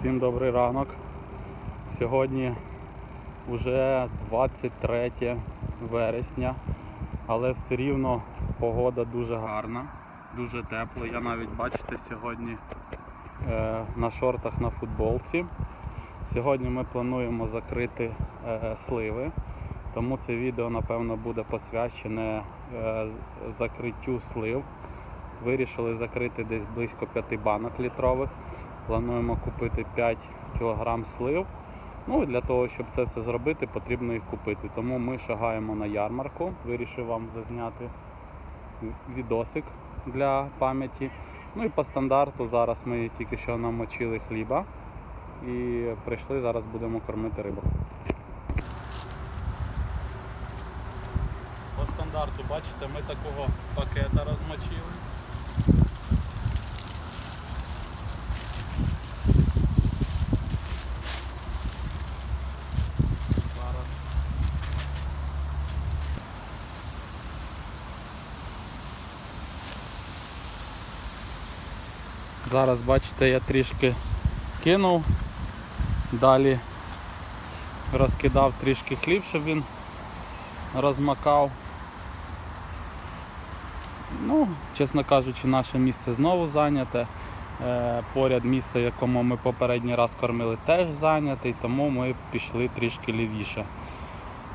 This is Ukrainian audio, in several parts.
Всім добрий ранок. Сьогодні вже 23 вересня, але все рівно погода дуже гарна, дуже тепло. Я навіть бачите сьогодні е, на шортах на футболці. Сьогодні ми плануємо закрити е, сливи, тому це відео напевно буде посвячене е, закриттю слив. Вирішили закрити десь близько 5 банок літрових. Плануємо купити 5 кг слив. Ну для того, щоб це все зробити, потрібно їх купити. Тому ми шагаємо на ярмарку. Вирішив вам зазняти відосик для пам'яті. Ну і по стандарту зараз ми тільки що намочили хліба і прийшли, зараз будемо кормити рибу. По стандарту, бачите, ми такого пакета розмочили. Зараз. Зараз бачите, я трішки кинув, далі розкидав трішки хліб, щоб він розмакав. Ну, чесно кажучи, наше місце знову зайняте. Е, Поряд місце, якому ми попередній раз кормили, теж зайнятий, тому ми пішли трішки лівіше.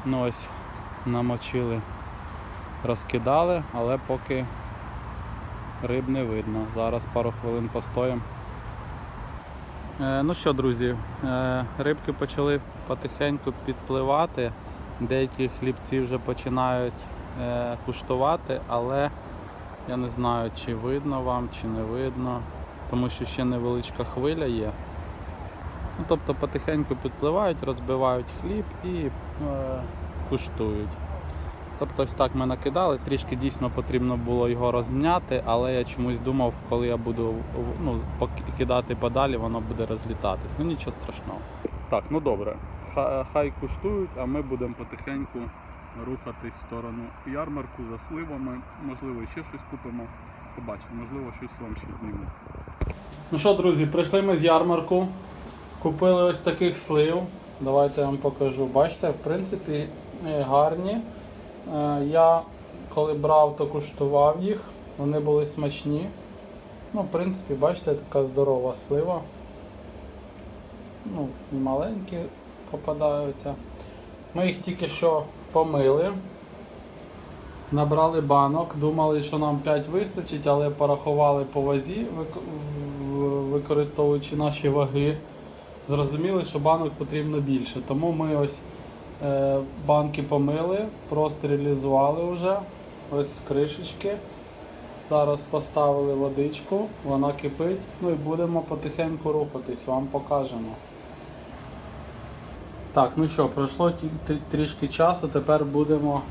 Ну ось намочили, розкидали, але поки риб не видно. Зараз пару хвилин постоїмо. Е, ну що, друзі, е, рибки почали потихеньку підпливати. Деякі хлібці вже починають е, куштувати, але я не знаю, чи видно вам, чи не видно, тому що ще невеличка хвиля є. Ну, тобто потихеньку підпливають, розбивають хліб і е, куштують. Тобто ось так ми накидали, трішки дійсно потрібно було його розм'яти, але я чомусь думав, коли я буду ну, кидати подалі, воно буде розлітатись. Ну нічого страшного. Так, ну добре. Хай куштують, а ми будемо потихеньку рухатись в сторону ярмарку за сливами. Можливо, ще щось купимо. Побачимо, можливо, щось вам ще зніму. Ну що, друзі, прийшли ми з ярмарку. Купили ось таких слив. Давайте я вам покажу. Бачите, в принципі, е, гарні. Е, Я коли брав, то куштував їх. Вони були смачні. Ну, в принципі, бачите, така здорова слива. Ну, і маленькі попадаються. Ми їх тільки що помили. Набрали банок, думали, що нам 5 вистачить, але порахували по вазі, використовуючи наші ваги. Зрозуміли, що банок потрібно більше. Тому ми ось банки помили, простерилізували вже. Ось кришечки. Зараз поставили водичку, вона кипить. Ну і будемо потихеньку рухатись, вам покажемо. Так, ну що, пройшло трішки часу, тепер будемо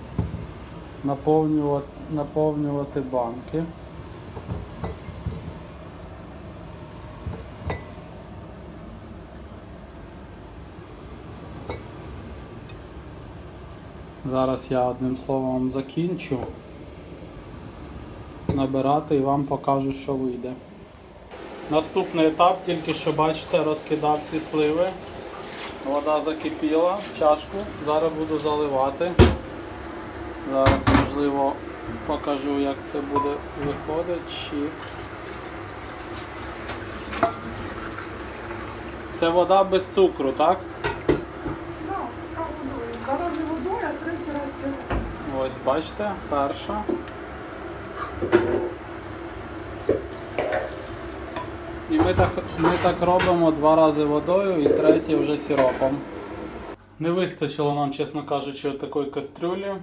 наповнювати, наповнювати банки. Зараз я одним словом закінчу набирати і вам покажу, що вийде. Наступний етап, тільки що бачите, розкидав ці сливи. Вода закипіла, чашку. Зараз буду заливати. Зараз, можливо, покажу, як це буде виходити. Це вода без цукру, так? Ну, така водою. Два рази водою, а третій раз сироп. Ось бачите, перша. І ми так, ми так робимо два рази водою і третє вже сиропом. Не вистачило нам, чесно кажучи, такої кастрюлі.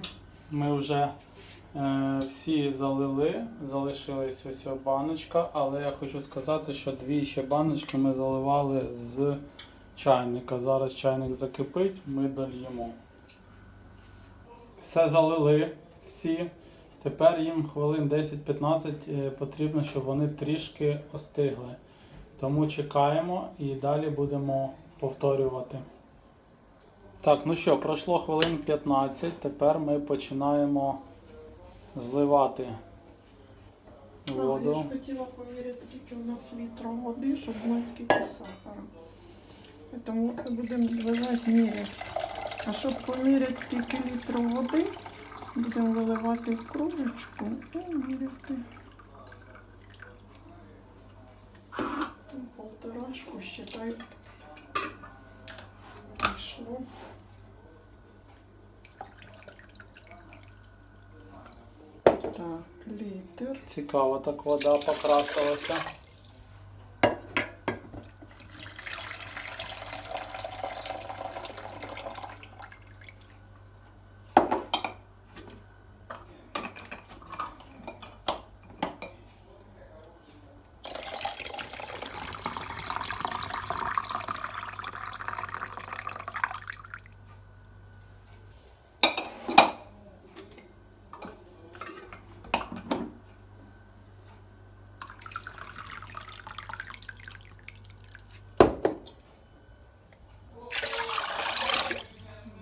Ми вже е, всі залили, залишилась ось баночка, але я хочу сказати, що дві ще баночки ми заливали з чайника. Зараз чайник закипить, ми дольємо. Все залили всі. Тепер їм хвилин 10-15 е, потрібно, щоб вони трішки остигли. Тому чекаємо і далі будемо повторювати. Так, ну що, пройшло хвилин 15. Тепер ми починаємо зливати Ну, Я ж хотіла поміряти, скільки у нас літрів води, щоб знати, скільки сахара. Тому будемо вливати міряти. А щоб поміряти скільки літрів води, будемо виливати в кружечку і міряти. Там Полторашку, считай, пішло. Так, літр. Цікаво, так вода покрасилася.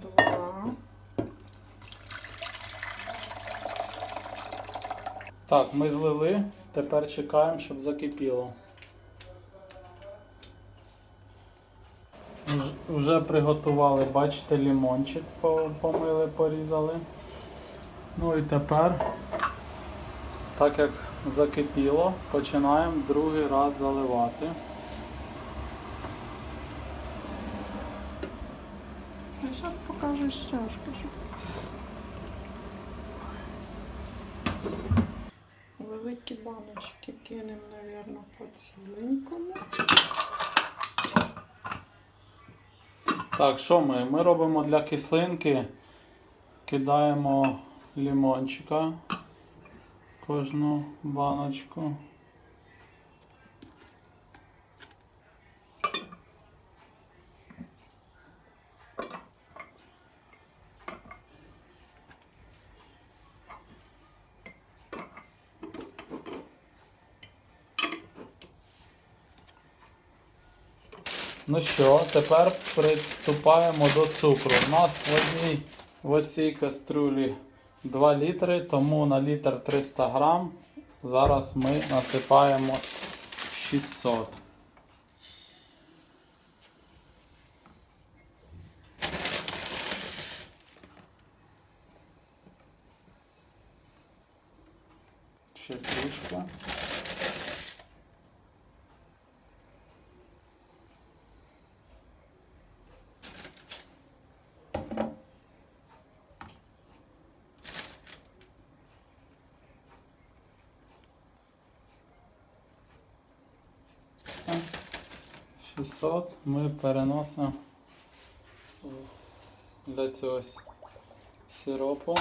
Два. Так, ми злили, тепер чекаємо, щоб закипіло. Вже- приготували, бачите, лімончик помили, порізали. Ну і тепер, так як закипіло, починаємо другий раз заливати. Зараз покажеш чашку. щоб- Великі баночки кинемо, мабуть, по ціленькому. Так, що ми? Ми робимо для кислинки, кидаємо лимончика кожну баночку. Ну що, тепер приступаємо до цукру. У нас в одній в цій каструлі 2 літри, тому на літр 300 грам. Зараз ми насипаємо 600. Ще трішки. Все. 600 ми переносимо для цього сиропу.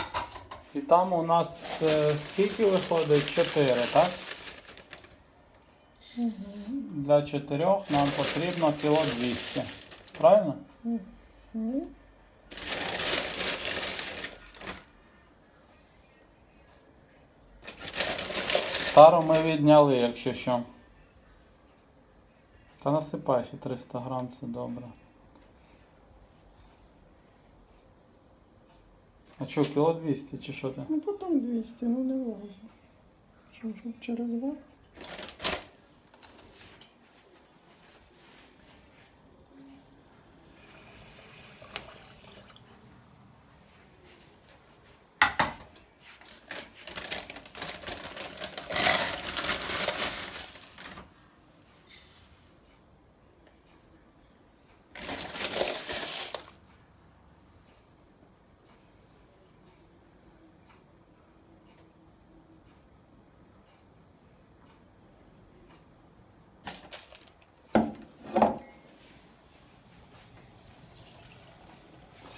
І там у нас е, скільки виходить? 4, так? Для 4 нам потрібно кіло 200. Правильно? Ну, Тару ми відняли, якщо що. Та насипай ще 300 грам, це добре. А що, кіло 200 чи що ти? Ну потім 200, ну не важно. Що, щоб через верх?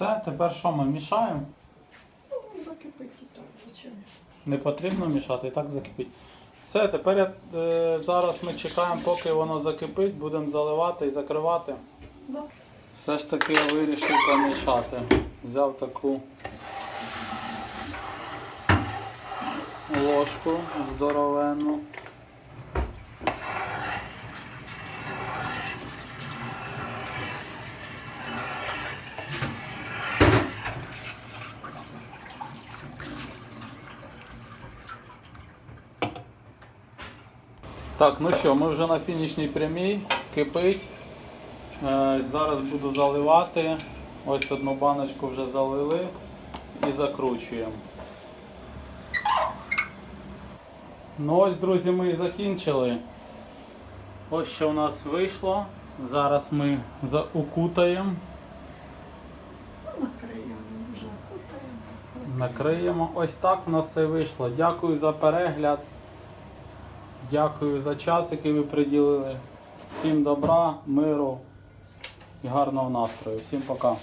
Все, тепер що ми мішаємо? Ну, закипить і так, зачем? Не потрібно мішати, і так закипить. Все, тепер я, е, зараз ми чекаємо, поки воно закипить, будемо заливати і закривати. Да. Все ж таки я вирішив помішати. Взяв таку ложку здоровенну. Так, ну що, ми вже на фінішній прямій, кипить. Е, Зараз буду заливати. Ось одну баночку вже залили і закручуємо. Ну ось, друзі, ми і закінчили. Ось що у нас вийшло. Зараз ми заукутаємо, Накриємо. Накриємо. Ось так у нас все вийшло. Дякую за перегляд. Дякую за час, який ви приділили. Всім добра, миру і гарного настрою. Всім пока.